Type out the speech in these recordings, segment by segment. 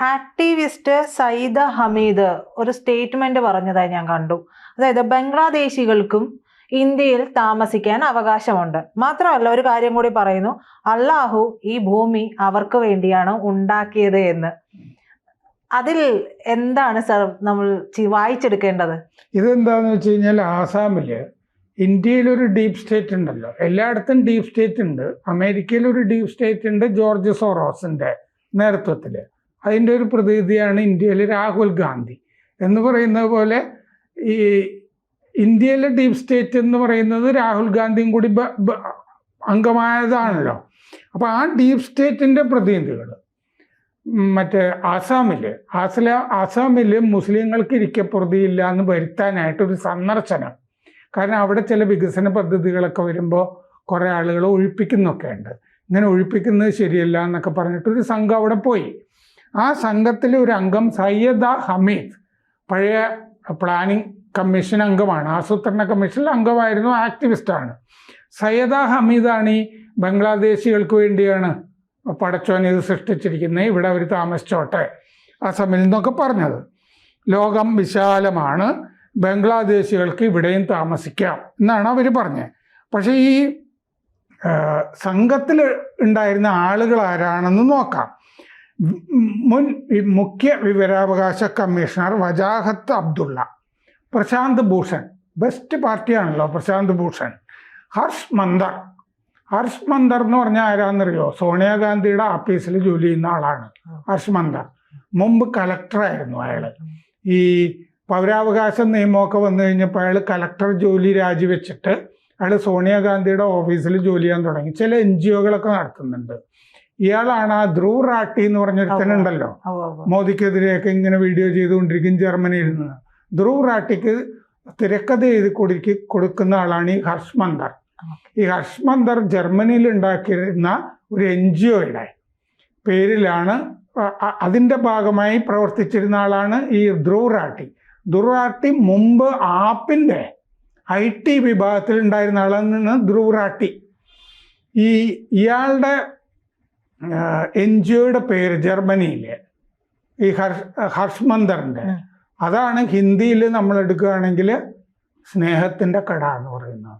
Activist സയ്യിദ ഹമീദ് ഒരു statement പറഞ്ഞതായി ഞാൻ കണ്ടു. അതായത് ബംഗ്ലാദേശികൾക്കും ഇന്ത്യയിൽ താമസിക്കാൻ അവകാശമുണ്ട്. മാത്രമല്ല ഒരു കാര്യം കൂടി പറയുന്നു. അള്ളാഹു ഈ ഭൂമി അവർക്ക് വേണ്ടിയാണ് ഉണ്ടാക്കിയത് എന്ന്. അതിൽ എന്താണ് സർ നമ്മൾ വായിച്ചെടുക്കേണ്ടത്? ഇതെന്താന്ന് വെച്ച് കഴിഞ്ഞാൽ ഇന്ത്യയിൽ ഒരു ഡീപ് സ്റ്റേറ്റ് ഉണ്ടല്ലോ. എല്ലായിടത്തും ഡീപ് സ്റ്റേറ്റ് ഉണ്ട്. അമേരിക്കയിൽ ഒരു ഡീപ് സ്റ്റേറ്റ് ഉണ്ട് ജോർജ് സോറോസിന്റെ നേതൃത്വത്തിൽ. അതിന്റെ ഒരു പ്രതിനിധിയാണ് ഇന്ത്യയിലെ രാഹുൽ ഗാന്ധി എന്ന് പറയുന്നത് പോലെ ഈ ഇന്ത്യയിലെ ഡീപ് സ്റ്റേറ്റ് എന്ന് പറയുന്നത് രാഹുൽ ഗാന്ധിയും കൂടി അംഗമായതാണല്ലോ. അപ്പോൾ ആ ഡീപ് സ്റ്റേറ്റിന്റെ പ്രതിനിധികൾ മറ്റേ ആസാമിൽ ആസല ആസാമിൽ മുസ്ലിങ്ങൾക്ക് ഇരിക്കപ്പുറതിയില്ല എന്ന് വരുത്താനായിട്ടൊരു സന്ദർശനം. കാരണം അവിടെ ചില വികസന പദ്ധതികളൊക്കെ വരുമ്പോൾ കുറേ ആളുകൾ ഒഴിപ്പിക്കുന്നൊക്കെ ഉണ്ട് ഇങ്ങനെ ഒഴിപ്പിക്കുന്നത് ശരിയല്ല എന്നൊക്കെ പറഞ്ഞിട്ട് ഒരു സംഘം അവിടെ പോയി. ആ സംഘത്തിലെ ഒരു അംഗം സയ്യദ ഹമീദ്. പഴയ പ്ലാനിംഗ് കമ്മീഷൻ അംഗമാണ്. ആസൂത്രണ കമ്മീഷനിൽ അംഗമായിരുന്നു ആക്ടിവിസ്റ്റാണ് സയ്യദ ഹമീദാണ് ഈ ബംഗ്ലാദേശികൾക്ക് വേണ്ടിയാണ് പടച്ചോൻ ഇത് സൃഷ്ടിച്ചിരിക്കുന്നത്. ഇവിടെ അവർ താമസിച്ചോട്ടെ. അസമിൽ നിന്നൊക്കെ പറഞ്ഞത്. ലോകം വിശാലമാണ്. ബംഗ്ലാദേശികൾക്ക് ഇവിടെയും താമസിക്കാം എന്നാണ് അവർ പറഞ്ഞത്. പക്ഷേ ഈ സംഘത്തിൽ ഉണ്ടായിരുന്ന ആളുകൾ ആരാണെന്ന് നോക്കാം. മുൻ മുഖ്യ വിവരാവകാശ കമ്മീഷണർ വജാഹത്ത് അബ്ദുള്ള പ്രശാന്ത് ഭൂഷൺ ബെസ്റ്റ് പാർട്ടിയാണല്ലോ പ്രശാന്ത് ഭൂഷൺ ഹർഷ് മന്ദർ. ഹർഷ് മന്ദർ എന്ന് പറഞ്ഞാൽ ആരാന്നറിയോ? സോണിയാഗാന്ധിയുടെ ഓഫീസിൽ ജോലി ചെയ്യുന്ന ആളാണ് ഹർഷ് മന്ദർ. മുമ്പ് കലക്ടറായിരുന്നു അയാൾ ഈ പൗരാവകാശ നിയമമൊക്കെ വന്നു കഴിഞ്ഞപ്പോൾ അയാൾ കലക്ടർ ജോലി രാജിവെച്ചിട്ട് അയാൾ സോണിയാഗാന്ധിയുടെ ഓഫീസിൽ ജോലി ചെയ്യാൻ തുടങ്ങി. ചില എൻ ജി ഒകളൊക്കെ നടത്തുന്നുണ്ട്. ഇയാളാണ് ആ ധ്രുവ് റാട്ടി എന്ന് പറഞ്ഞൊരുത്തനുണ്ടല്ലോ. മോദിക്കെതിരെയൊക്കെ ഇങ്ങനെ വീഡിയോ ചെയ്തുകൊണ്ടിരിക്കും ജർമ്മനിയിൽ നിന്ന്. ധ്രുവ് റാട്ടിക്ക് തിരക്കഥ എഴുതി കൊടുക്കി കൊടുക്കുന്ന ആളാണ് ഈ ഹർഷ് മന്ദർ ഈ ഹർഷ് മന്ദർ ജർമ്മനിയിൽ ഉണ്ടാക്കിയിരുന്ന ഒരു എൻ ജി ഒയുടെ പേരിലാണ് അതിന്റെ ഭാഗമായി പ്രവർത്തിച്ചിരുന്ന ആളാണ് ഈ ധ്രുവ് റാട്ടി. ധ്രുവ് റാട്ടി മുമ്പ് ആപ്പിന്റെ ഐ ടി വിഭാഗത്തിൽ ഉണ്ടായിരുന്ന ആളാണ് ധ്രുവ് റാട്ടി. ഈ ഇയാളുടെ എൻ ജി ഒയുടെ പേര് ജർമ്മനിയിലെ. ഈ ഹർഷ് ഹർഷ് മന്ദറിന്റെ അതാണ് ഹിന്ദിയിൽ നമ്മൾ എടുക്കുകയാണെങ്കിൽ സ്നേഹത്തിന്റെ കട എന്ന് പറയുന്നത്.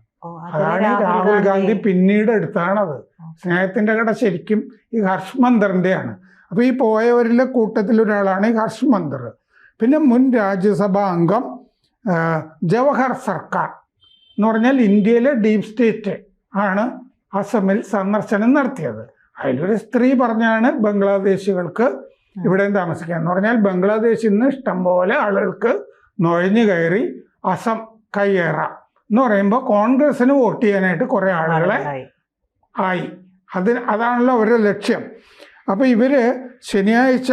അതാണ് രാഹുൽ ഗാന്ധി പിന്നീട് എടുത്താണത്. സ്നേഹത്തിന്റെ കട ശരിക്കും ഈ ഹർഷ് മന്ദറിന്റെയാണ് അപ്പൊ ഈ പോയവരിലെ കൂട്ടത്തിൽ ഒരാളാണ് ഈ ഹർഷ് മന്ദർ പിന്നെ മുൻ രാജ്യസഭാ അംഗം ജവഹർ സർക്കാർ എന്ന് പറഞ്ഞാൽ ഇന്ത്യയിലെ ഡീപ് സ്റ്റേറ്റ് ആണ് അസമിൽ സന്ദർശനം നടത്തിയത്. അതിലൊരു സ്ത്രീ പറഞ്ഞാണ് ബംഗ്ലാദേശികൾക്ക് ഇവിടെയും താമസിക്കാൻ. എന്ന് പറഞ്ഞാൽ ബംഗ്ലാദേശിൽ നിന്ന് ഇഷ്ടംപോലെ ആളുകൾക്ക് നുഴഞ്ഞു കയറി അസം കയ്യേറാം എന്ന് പറയുമ്പോൾ കോൺഗ്രസിന് വോട്ട് ചെയ്യാനായിട്ട് കുറേ ആളുകളെ. ആയി. അത് അതാണല്ലോ അവരുടെ ലക്ഷ്യം. അപ്പോൾ ഇവർ ശനിയാഴ്ച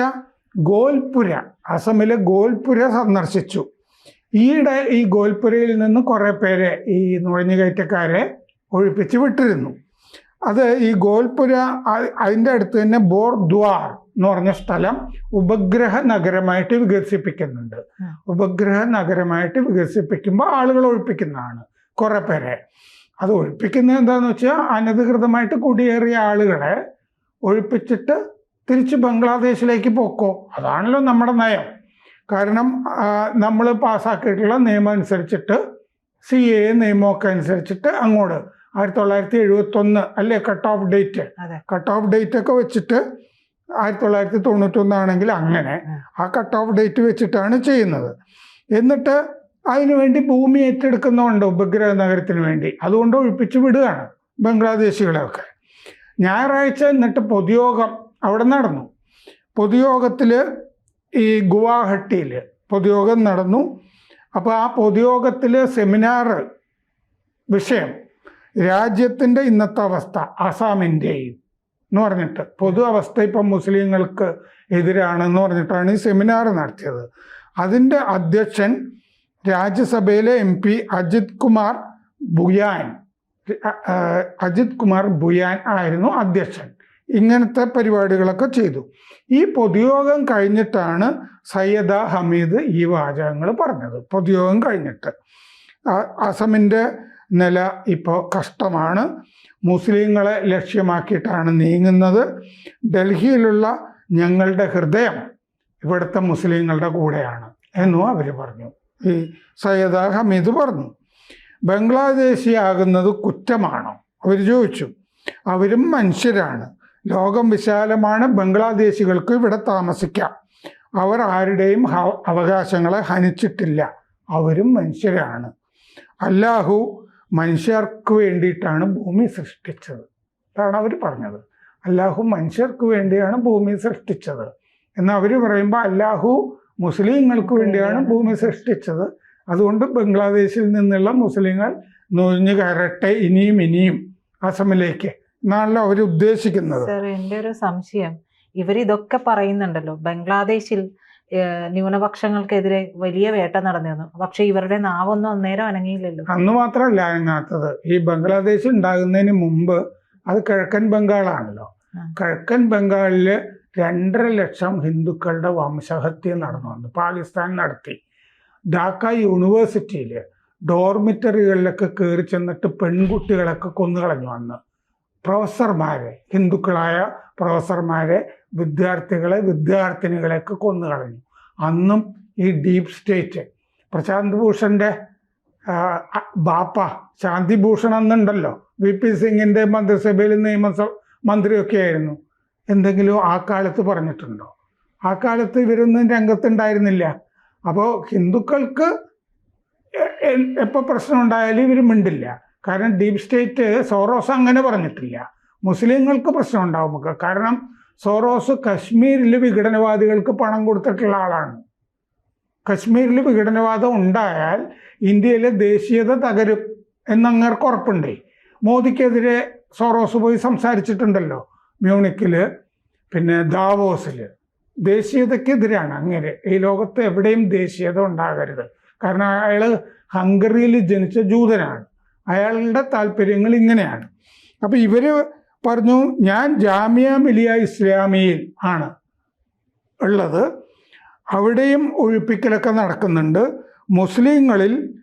ഗോൽപുര അസമിലെ ഗോൽപുര സന്ദർശിച്ചു. ഈയിടെ ഈ ഗോൽപുരയിൽ നിന്ന് കുറേ പേരെ ഈ നുഴഞ്ഞുകയറ്റക്കാരെ ഒഴിപ്പിച്ച് വിട്ടിരുന്നു. അത് ഈ ഗോൽപുര അതിന്റെ അടുത്ത് തന്നെ ബോർദ്വാർ എന്ന് പറഞ്ഞ സ്ഥലം ഉപഗ്രഹ നഗരമായിട്ട് വികസിപ്പിക്കുന്നുണ്ട്. ഉപഗ്രഹ നഗരമായിട്ട് വികസിപ്പിക്കുമ്പോൾ ആളുകൾ ഒഴിപ്പിക്കുന്നതാണ് കുറേ പേരെ. അത് ഒഴിപ്പിക്കുന്നത് എന്താണെന്ന് വെച്ചാൽ അനധികൃതമായിട്ട് കുടിയേറിയ ആളുകളെ ഒഴിപ്പിച്ചിട്ട് തിരിച്ച് ബംഗ്ലാദേശിലേക്ക് പോക്കോ. അതാണല്ലോ നമ്മുടെ നയം. കാരണം നമ്മൾ പാസ്സാക്കിയിട്ടുള്ള നിയമം അനുസരിച്ചിട്ട് സി എ നിയമമൊക്കെ അനുസരിച്ചിട്ട് അങ്ങോട്ട് ആയിരത്തി തൊള്ളായിരത്തി എഴുപത്തൊന്ന് അല്ലേ cut off date. Cut off date ഒക്കെ വെച്ചിട്ട് ആയിരത്തി തൊള്ളായിരത്തി തൊണ്ണൂറ്റൊന്നാണെങ്കിൽ അങ്ങനെ ആ. കട്ട് ഓഫ് ഡേറ്റ് വെച്ചിട്ടാണ് ചെയ്യുന്നത്. എന്നിട്ട് അതിനുവേണ്ടി ഭൂമി ഏറ്റെടുക്കുന്നുണ്ട് ഉപഗ്രഹ നഗരത്തിന് വേണ്ടി. അതുകൊണ്ട് ഒഴിപ്പിച്ച് വിടുകയാണ് ബംഗ്ലാദേശികളെയൊക്കെ. ഞായറാഴ്ച എന്നിട്ട് പൊതുയോഗം അവിടെ നടന്നു. പൊതുയോഗത്തിൽ ഈ ഗുവാഹട്ടിയിൽ പൊതുയോഗം നടന്നു. അപ്പോൾ ആ പൊതുയോഗത്തിൽ സെമിനാർ വിഷയം രാജ്യത്തിന്റെ ഇന്നത്തെ അവസ്ഥ അസാമിന്റെയും എന്ന് പറഞ്ഞിട്ട്. പൊതു അവസ്ഥ ഇപ്പം മുസ്ലിങ്ങൾക്ക് എതിരാണെന്ന് പറഞ്ഞിട്ടാണ് ഈ സെമിനാർ നടത്തിയത്. അതിന്റെ അധ്യക്ഷൻ രാജ്യസഭയിലെ എം പി അജിത് കുമാർ ബുയാൻ അജിത് കുമാർ ബുയാൻ ആയിരുന്നു അധ്യക്ഷൻ. ഇങ്ങനത്തെ പരിപാടികളൊക്കെ ചെയ്തു. ഈ പൊതുയോഗം കഴിഞ്ഞിട്ടാണ് സയ്യദ ഹമീദ് ഈ വാചകങ്ങൾ പറഞ്ഞത്. പൊതുയോഗം കഴിഞ്ഞിട്ട്. അസമിന്റെ നില ഇപ്പോൾ കഷ്ടമാണ്. മുസ്ലിങ്ങളെ ലക്ഷ്യമാക്കിയിട്ടാണ് നീങ്ങുന്നത്. ഡൽഹിയിലുള്ള ഞങ്ങളുടെ ഹൃദയം ഇവിടുത്തെ മുസ്ലിങ്ങളുടെ കൂടെയാണ് എന്നും അവർ പറഞ്ഞു. ഈ സയ്യദ ഹമീദ് പറഞ്ഞു ബംഗ്ലാദേശിയാകുന്നത് കുറ്റമാണോ? അവർ ചോദിച്ചു അവരും മനുഷ്യരാണ്. ലോകം വിശാലമാണ്. ബംഗ്ലാദേശികൾക്ക് ഇവിടെ താമസിക്കാം. അവർ ആരുടെയും അവകാശങ്ങളെ ഹനിച്ചിട്ടില്ല. അവരും മനുഷ്യരാണ്. അല്ലാഹു മനുഷ്യർക്ക് വേണ്ടിയിട്ടാണ് ഭൂമി സൃഷ്ടിച്ചത്. അതാണ് അവർ പറഞ്ഞത്. അല്ലാഹു മനുഷ്യർക്ക് വേണ്ടിയാണ് ഭൂമി സൃഷ്ടിച്ചത്. എന്ന് അവർ പറയുമ്പോൾ അല്ലാഹു മുസ്ലിങ്ങൾക്ക് വേണ്ടിയാണ് ഭൂമി സൃഷ്ടിച്ചത്. അതുകൊണ്ട് ബംഗ്ലാദേശിൽ നിന്നുള്ള മുസ്ലിങ്ങൾ നുഴഞ്ഞു കയറട്ടെ ഇനിയും ഇനിയും അസമിലേക്ക്. എന്നാണല്ലോ അവർ ഉദ്ദേശിക്കുന്നത്. സർ എന്റെ ഒരു സംശയം. ഇവർ ഇതൊക്കെ പറയുന്നുണ്ടല്ലോ. ബംഗ്ലാദേശിൽ ന്യൂനപക്ഷങ്ങൾക്കെതിരെ വലിയ വേട്ട നടന്നിരുന്നു. പക്ഷെ ഇവരുടെ നാവൊന്നും അന്നേരം അനങ്ങിയില്ലല്ലോ. അന്ന് മാത്രമല്ല അനങ്ങാത്തത്. ഈ ബംഗ്ലാദേശ് ഉണ്ടാകുന്നതിന് മുമ്പ് അത് കിഴക്കൻ ബംഗാളാണല്ലോ. കിഴക്കൻ ബംഗാളിൽ രണ്ടര ലക്ഷം ഹിന്ദുക്കളുടെ വംശഹത്യ നടന്നു വന്നു പാകിസ്ഥാൻ നടത്തി. ഡാക്ക യൂണിവേഴ്സിറ്റിയിൽ ഡോർമിറ്ററികളിലൊക്കെ കയറി ചെന്നിട്ട് പെൺകുട്ടികളൊക്കെ കൊന്നുകളഞ്ഞു അന്ന്. പ്രൊഫസർമാരെ ഹിന്ദുക്കളായ പ്രൊഫസർമാരെ വിദ്യാർത്ഥികളെ വിദ്യാർത്ഥിനികളെയൊക്കെ കൊന്നു കളഞ്ഞു. അന്നും ഈ ഡീപ് സ്റ്റേറ്റ് പ്രശാന്ത് ഭൂഷന്റെ ബാപ്പ ശാന്തി ഭൂഷൺ അന്നുണ്ടല്ലോ വി പി സിംഗിന്റെ മന്ത്രിസഭയിൽ നിയമസഭ മന്ത്രിയൊക്കെ ആയിരുന്നു. എന്തെങ്കിലും ആ കാലത്ത് പറഞ്ഞിട്ടുണ്ടോ? ആ കാലത്ത് ഇവരൊന്നും രംഗത്തുണ്ടായിരുന്നില്ല. അപ്പോൾ ഹിന്ദുക്കൾക്ക് എ- എ- എപ്പോ പ്രശ്നം ഉണ്ടായാലും ഇവർ മിണ്ടില്ല. കാരണം ഡീപ് സ്റ്റേറ്റ് സോറോസ് അങ്ങനെ പറഞ്ഞിട്ടില്ല. മുസ്ലിങ്ങൾക്ക് പ്രശ്നം ഉണ്ടാവും കാരണം സോറോസ് കശ്മീരിൽ വിഘടനവാദികൾക്ക് പണം കൊടുത്തിട്ടുള്ള ആളാണ്. കശ്മീരിൽ വിഘടനവാദം ഉണ്ടായാൽ ഇന്ത്യയിലെ ദേശീയത തകരും എന്നങ്ങർക്ക് ഉറപ്പുണ്ടേ. മോദിക്കെതിരെ സോറോസ് പോയി സംസാരിച്ചിട്ടുണ്ടല്ലോ മ്യൂണിക്കിൽ പിന്നെ ദാവോസിൽ ദേശീയതയ്ക്കെതിരാണ് അങ്ങനെ. ഈ ലോകത്ത് എവിടെയും ദേശീയത ഉണ്ടാകരുത്. കാരണം അയാൾ ഹംഗറിയിൽ ജനിച്ച ജൂതനാണ്. അയാളുടെ താല്പര്യങ്ങൾ ഇങ്ങനെയാണ്. അപ്പം ഇവർ പറഞ്ഞു ഞാൻ ജാമിയ മിലിയ ഇസ്ലാമിയിൽ ആണ് ഉള്ളത്. അവിടെയും ഒഴിപ്പിക്കലൊക്കെ നടക്കുന്നുണ്ട്. മുസ്ലിങ്ങളിൽ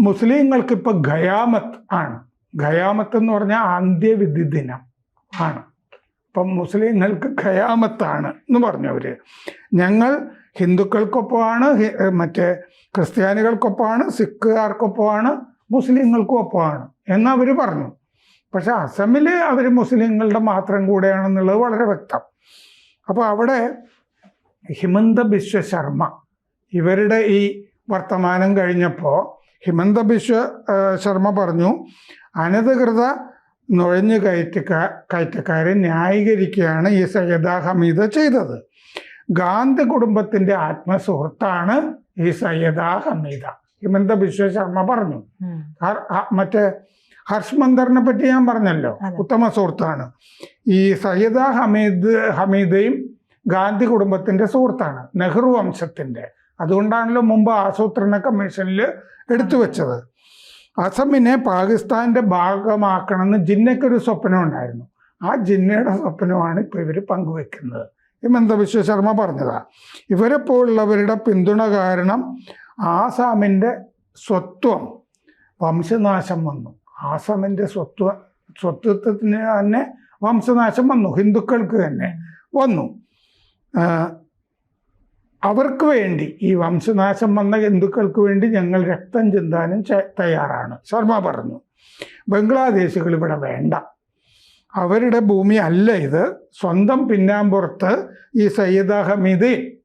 മുസ്ലിങ്ങൾക്കിപ്പോൾ മുസ്ലിങ്ങൾക്ക് ഇപ്പൊ ഖയാമത്ത് ആണ്. ഖയാമത്ത് എന്ന് പറഞ്ഞാൽ അന്ത്യവിധി ദിനം ആണ്. അപ്പം മുസ്ലിങ്ങൾക്ക് ഖയാമത്താണ് എന്ന് പറഞ്ഞു അവർ. ഞങ്ങൾ ഹിന്ദുക്കൾക്കൊപ്പമാണ് മറ്റേ ക്രിസ്ത്യാനികൾക്കൊപ്പമാണ് സിഖുകാർക്കൊപ്പമാണ് മുസ്ലിങ്ങൾക്കും ഒപ്പമാണ് എന്ന് അവർ പറഞ്ഞു. പക്ഷെ അസമിൽ അവർ മുസ്ലിങ്ങളുടെ മാത്രം കൂടെയാണെന്നുള്ളത് വളരെ വ്യക്തം. അപ്പോൾ അവിടെ ഹിമന്ത ബിശ്വ ശർമ്മ ഇവരുടെ ഈ വർത്തമാനം കഴിഞ്ഞപ്പോൾ ഹിമന്ത ബിശ്വ ശർമ്മ പറഞ്ഞു അനധികൃത നുഴഞ്ഞു കയറ്റക്കാ കയറ്റക്കാരെ ന്യായീകരിക്കുകയാണ് ഈ സയ്യദ ഹമീദ ചെയ്തത്. ഗാന്ധി കുടുംബത്തിന്റെ ആത്മസുഹൃത്താണ് ഈ സയ്യദ ഹമീദ. ഹിമന്ത ബിശ്വ ശർമ്മ പറഞ്ഞു. മറ്റേ ഹർഷ് മന്ദറിനെ പറ്റി ഞാൻ പറഞ്ഞല്ലോ. ഉത്തമ സുഹൃത്താണ്. ഈ സയ്യദ ഹമീദ് ഹമീദയും ഗാന്ധി കുടുംബത്തിന്റെ സുഹൃത്താണ് നെഹ്റു വംശത്തിന്റെ. അതുകൊണ്ടാണല്ലോ മുമ്പ് ആസൂത്രണ കമ്മീഷനിൽ എടുത്തു വെച്ചത്. അസമിനെ പാകിസ്ഥാന്റെ ഭാഗമാക്കണമെന്ന് ജിന്നയ്ക്കൊരു സ്വപ്നം ഉണ്ടായിരുന്നു. ആ ജിന്നയുടെ സ്വപ്നമാണ് ഇപ്പോൾ ഇവർ പങ്കുവെക്കുന്നത്. ഹിമന്ത ബിശ്വ ശർമ്മ പറഞ്ഞതാ ഇവരെ പോലുള്ളവരുടെ പിന്തുണ കാരണം ആസാമിന്റെ സ്വത്വം. വംശനാശം വന്നു. ആസാമിന്റെ സ്വത്വ സ്വത്വത്തിന് തന്നെ വംശനാശം വന്നു. ഹിന്ദുക്കൾക്ക് തന്നെ വന്നു. അവർക്ക് വേണ്ടി ഈ വംശനാശം വന്ന ഹിന്ദുക്കൾക്ക് വേണ്ടി ഞങ്ങൾ രക്തം ചിന്താനും തയ്യാറാണ്. ശർമ്മ പറഞ്ഞു ബംഗ്ലാദേശികൾ ഇവിടെ വേണ്ട. അവരുടെ ഭൂമി അല്ല ഇത്. സ്വന്തം പിന്നാമ്പുറത്ത് ഈ സയ്യിദ ഹമീദ്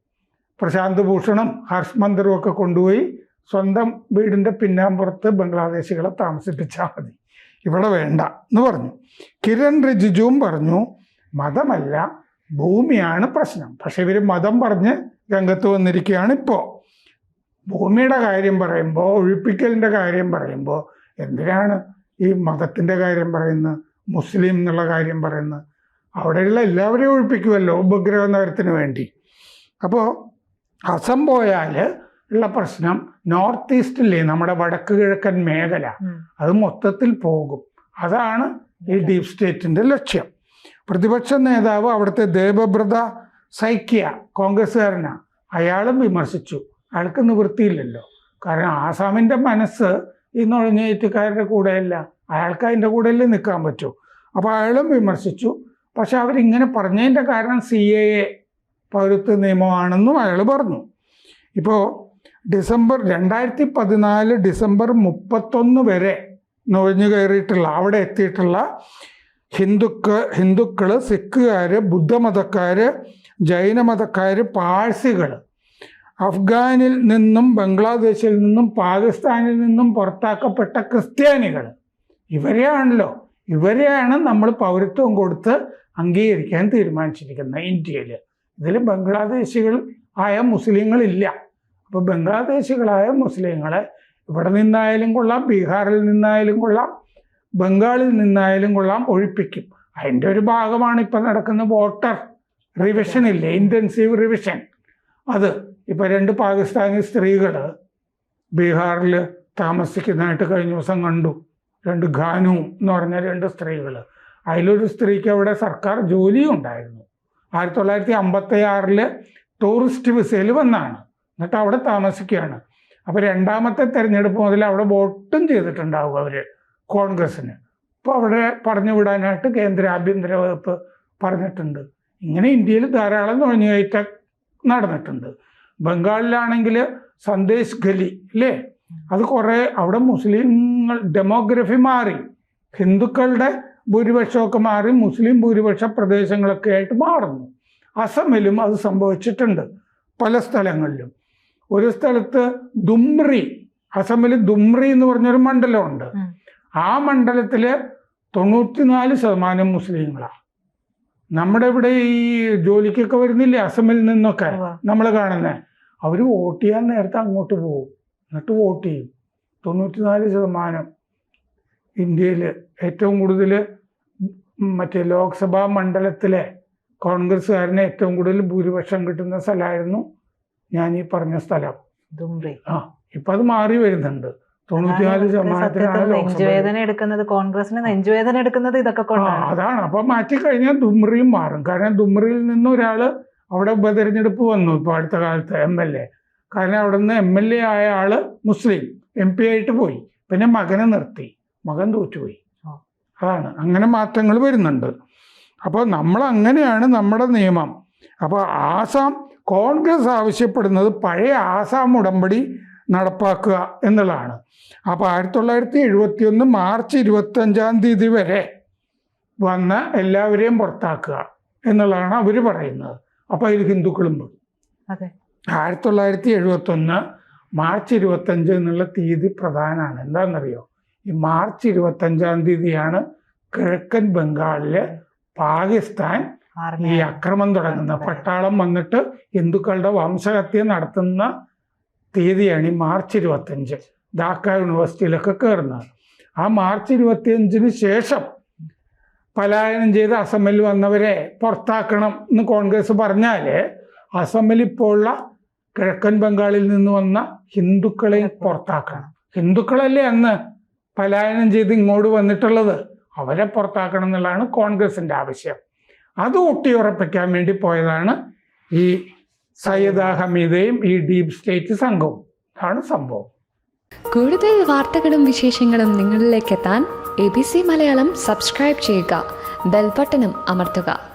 പ്രശാന്ത് ഭൂഷണും ഹർഷ് മന്ദറും ഒക്കെ കൊണ്ടുപോയി സ്വന്തം വീടിന്റെ പിന്നാമ്പുറത്ത് ബംഗ്ലാദേശികളെ താമസിപ്പിച്ചാൽ മതി. ഇവിടെ വേണ്ട എന്ന് പറഞ്ഞു. കിരൺ റിജിജുവും പറഞ്ഞു മതമല്ല ഭൂമിയാണ് പ്രശ്നം. പക്ഷെ ഇവർ മതം പറഞ്ഞ് രംഗത്ത് വന്നിരിക്കുകയാണ് ഇപ്പോൾ ഭൂമിയുടെ കാര്യം പറയുമ്പോൾ ഒഴിപ്പിക്കലിന്റെ കാര്യം പറയുമ്പോൾ എന്തിനാണ് ഈ മതത്തിന്റെ കാര്യം പറയുന്നത്? മുസ്ലിം എന്നുള്ള കാര്യം പറയുന്നത്? അവിടെയുള്ള എല്ലാവരെയും ഒഴിപ്പിക്കുമല്ലോ ഉപഗ്രഹ നഗരത്തിന് വേണ്ടി. അപ്പോൾ അസം പോയാൽ ഉള്ള പ്രശ്നം നോർത്ത് ഈസ്റ്റില്ലേ നമ്മുടെ വടക്ക് കിഴക്കൻ മേഖല അത് മൊത്തത്തിൽ പോകും. അതാണ് ഈ ഡീപ് സ്റ്റേറ്റിന്റെ ലക്ഷ്യം. പ്രതിപക്ഷ നേതാവ് അവിടുത്തെ ദേവബ്രത സൈക്യ കോൺഗ്രസ്സുകാരനാ. അയാളും വിമർശിച്ചു. അയാൾക്ക് നിവൃത്തിയില്ലല്ലോ. കാരണം ആസാമിന്റെ മനസ്സ് ഈ നുഴഞ്ഞേറ്റുകാരുടെ കൂടെയല്ല. അയാൾക്ക് അതിന്റെ കൂടെയല്ലേ നിൽക്കാൻ പറ്റൂ. അപ്പോൾ അയാളും വിമർശിച്ചു. പക്ഷെ അവരിങ്ങനെ പറഞ്ഞതിന്റെ കാരണം സി എ എ പൗരത്വ നിയമമാണെന്നും അയാൾ പറഞ്ഞു. ഇപ്പോൾ ഡിസംബർ രണ്ടായിരത്തി പതിനാല് ഡിസംബർ മുപ്പത്തൊന്ന് വരെ നുഴഞ്ഞു കയറിയിട്ടുള്ള അവിടെ എത്തിയിട്ടുള്ള ഹിന്ദുക്ക ഹിന്ദുക്കൾ സിഖുകാർ ബുദ്ധമതക്കാർ ജൈനമതക്കാർ പാഴ്സികൾ അഫ്ഗാനിൽ നിന്നും ബംഗ്ലാദേശിൽ നിന്നും പാകിസ്ഥാനിൽ നിന്നും പുറത്താക്കപ്പെട്ട ക്രിസ്ത്യാനികൾ ഇവരെയാണല്ലോ. ഇവരെയാണ് നമ്മൾ പൗരത്വം കൊടുത്ത് അംഗീകരിക്കാൻ തീരുമാനിച്ചിരിക്കുന്നത് ഇന്ത്യയിൽ ഇതിൽ ബംഗ്ലാദേശികൾ ആയ മുസ്ലിങ്ങളില്ല. അപ്പോൾ ബംഗ്ലാദേശികളായ മുസ്ലിങ്ങളെ ഇവിടെ നിന്നായാലും കൊള്ളാം ബീഹാറിൽ നിന്നായാലും കൊള്ളാം ബംഗാളിൽ നിന്നായാലും കൊള്ളാം ഒഴിപ്പിക്കും. അതിന്റെ ഒരു ഭാഗമാണ് ഇപ്പം നടക്കുന്ന വോട്ടർ റിവിഷൻ ഇല്ലേ ഇന്റൻസീവ് റിവിഷൻ അത് ഇപ്പം രണ്ട് പാകിസ്ഥാനി സ്ത്രീകൾ ബീഹാറിൽ താമസിക്കുന്നതായിട്ട് കഴിഞ്ഞ ദിവസം കണ്ടു. രണ്ട് ഖാനു എന്ന് പറഞ്ഞ രണ്ട് സ്ത്രീകൾ അതിലൊരു സ്ത്രീക്ക് അവിടെ സർക്കാർ ജോലിയും ഉണ്ടായിരുന്നു ആയിരത്തി തൊള്ളായിരത്തി അമ്പത്തി ആറിൽ ടൂറിസ്റ്റ് വിസയിൽ വന്നാണ്. എന്നിട്ട് അവിടെ താമസിക്കുകയാണ്. അപ്പോൾ രണ്ടാമത്തെ തെരഞ്ഞെടുപ്പ് മുതൽ അവിടെ വോട്ടും ചെയ്തിട്ടുണ്ടാവും അവർ കോൺഗ്രസ്സിന്. അപ്പോൾ അവിടെ പറഞ്ഞു വിടാനായിട്ട് കേന്ദ്ര ആഭ്യന്തര വകുപ്പ് പറഞ്ഞിട്ടുണ്ട്. ഇങ്ങനെ ഇന്ത്യയിൽ ധാരാളം നുഴഞ്ഞുകയറ്റം നടന്നിട്ടുണ്ട്. ബംഗാളിലാണെങ്കിൽ സന്ദേശ് ഗലി അല്ലേ അത് കുറേ അവിടെ മുസ്ലിങ്ങൾ ഡെമോഗ്രഫി മാറി. ഹിന്ദുക്കളുടെ ഭൂരിപക്ഷമൊക്കെ മാറി മുസ്ലിം ഭൂരിപക്ഷ പ്രദേശങ്ങളൊക്കെ ആയിട്ട് മാറുന്നു. അസമിലും അത് സംഭവിച്ചിട്ടുണ്ട് പല സ്ഥലങ്ങളിലും. ഒരു സ്ഥലത്ത് ദുംറി അസമിൽ ദുംറി എന്ന് പറഞ്ഞൊരു മണ്ഡലമുണ്ട്. ആ മണ്ഡലത്തിൽ തൊണ്ണൂറ്റിനാല് ശതമാനം മുസ്ലിങ്ങളാണ് നമ്മുടെ ഇവിടെ ഈ ജോലിക്കൊക്കെ വരുന്നില്ലേ അസമിൽ നിന്നൊക്കെ നമ്മൾ നമ്മൾ കാണുന്നത് അവർ വോട്ട് ചെയ്യാൻ നേരത്തെ അങ്ങോട്ട് പോകും. എന്നിട്ട് വോട്ട് ചെയ്യും. തൊണ്ണൂറ്റിനാല് ശതമാനം. ഇന്ത്യയിൽ ഏറ്റവും കൂടുതൽ മറ്റേ ലോക്സഭാ മണ്ഡലത്തിലെ കോൺഗ്രസ്സുകാരന് ഏറ്റവും കൂടുതൽ ഭൂരിപക്ഷം കിട്ടുന്ന സ്ഥലമായിരുന്നു ഞാൻ ഈ പറഞ്ഞ സ്ഥലം. ആ ഇപ്പൊ അത് മാറി വരുന്നുണ്ട്. തൊണ്ണൂറ്റിനാല് ശതമാനത്തിനാണ് നെഞ്ചുവേദന എടുക്കുന്നത്. കോൺഗ്രസിന് നെഞ്ചുവേദന എടുക്കുന്നത് ഇതൊക്കെ അതാണ്. അപ്പൊ മാറ്റി കഴിഞ്ഞാൽ ദുമ്രിയും മാറും. കാരണം ദുമ്രിയിൽ നിന്ന് ഒരാൾ അവിടെ ഉപതെരഞ്ഞെടുപ്പ് വന്നു ഇപ്പൊ അടുത്ത കാലത്ത് എം എൽ എ. കാരണം അവിടെ നിന്ന് എം എൽ എ ആയ ആൾ മുസ്ലിം. എം പി ആയിട്ട് പോയി. പിന്നെ മകനെ നിർത്തി. മകൻ തോറ്റുപോയി. അതാണ്. അങ്ങനെ മാറ്റങ്ങൾ വരുന്നുണ്ട്. അപ്പോൾ നമ്മൾ അങ്ങനെയാണ് നമ്മുടെ നിയമം. അപ്പോൾ ആസാം കോൺഗ്രസ് ആവശ്യപ്പെടുന്നത് പഴയ ആസാം ഉടമ്പടി നടപ്പാക്കുക എന്നുള്ളതാണ്. അപ്പോൾ ആയിരത്തി തൊള്ളായിരത്തി എഴുപത്തി ഒന്ന് മാർച്ച് ഇരുപത്തഞ്ചാം തീയതി വരെ വന്ന് എല്ലാവരെയും പുറത്താക്കുക എന്നുള്ളതാണ് അവർ പറയുന്നത്. അപ്പോൾ അതിൽ ഹിന്ദുക്കളും പോയി. ആയിരത്തി തൊള്ളായിരത്തി എഴുപത്തൊന്ന് മാർച്ച് ഇരുപത്തഞ്ച് എന്നുള്ള തീയതി പ്രധാനമാണ്. എന്താണെന്നറിയോ? ഈ മാർച്ച് ഇരുപത്തഞ്ചാം തീയതിയാണ് കിഴക്കൻ ബംഗാളിൽ പാകിസ്ഥാൻ ഈ അക്രമം തുടങ്ങുന്ന പട്ടാളം വന്നിട്ട് ഹിന്ദുക്കളുടെ വംശഹത്യ നടത്തുന്ന തീയതിയാണ് ഈ മാർച്ച് ഇരുപത്തഞ്ച്. ധാക്ക യൂണിവേഴ്സിറ്റിയിലൊക്കെ കയറുന്നത്. ആ മാർച്ച് ഇരുപത്തിയഞ്ചിന് ശേഷം പലായനം ചെയ്ത് അസമിൽ വന്നവരെ പുറത്താക്കണം എന്ന് കോൺഗ്രസ് പറഞ്ഞാൽ അസമിൽ ഇപ്പോൾ ഉള്ള കിഴക്കൻ ബംഗാളിൽ നിന്ന് വന്ന ഹിന്ദുക്കളെ പുറത്താക്കണം. ഹിന്ദുക്കളല്ലേ അന്ന് പലായനം ചെയ്ത് ഇങ്ങോട്ട് വന്നിട്ടുള്ളത് അവരെ പുറത്താക്കണം എന്നുള്ളതാണ് കോൺഗ്രസിന്റെ ആവശ്യം. അത് ഒട്ടിയുറപ്പിക്കാൻ വേണ്ടി പോയതാണ് ഈ സയ്യദ ഹമീദയും ഈ ഡീപ് സ്റ്റേറ്റ് സംഘവും. അതാണ് സംഭവം. കൂടുതൽ വാർത്തകളും വിശേഷങ്ങളും നിങ്ങളിലേക്ക് എത്താൻ A B C Malayalam subscribe ചെയ്യുക. ബെൽബട്ടനും അമർത്തുക.